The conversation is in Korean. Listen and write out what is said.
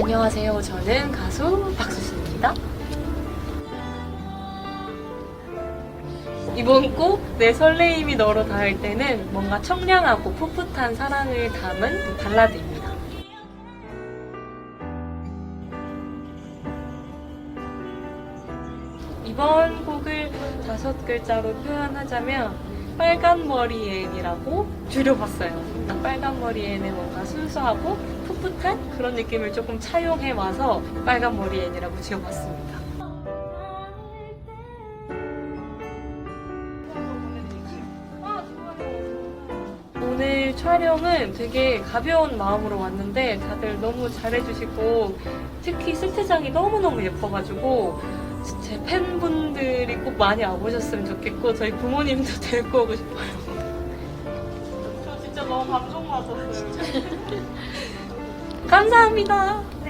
안녕하세요. 저는 가수 박수수입니다. 이번 곡 내 설레임이 너로 닿을 때는 뭔가 청량하고 풋풋한 사랑을 담은 발라드입니다. 이번 곡을 다섯 글자로 표현하자면 빨간 머리 앤이라고 줄여봤어요. 빨간 머리 앤의 뭔가 순수하고 풋풋한 그런 느낌을 조금 차용해 와서 빨간 머리 앤이라고 지어봤습니다. 오늘 촬영은 되게 가벼운 마음으로 왔는데 다들 너무 잘해주시고 특히 세트장이 너무너무 예뻐가지고 제꼭 많이 와보셨으면 좋겠고 저희 부모님도 데리고 오고 싶어요. 저 진짜 너무 감동받았어요. 감사합니다. 네.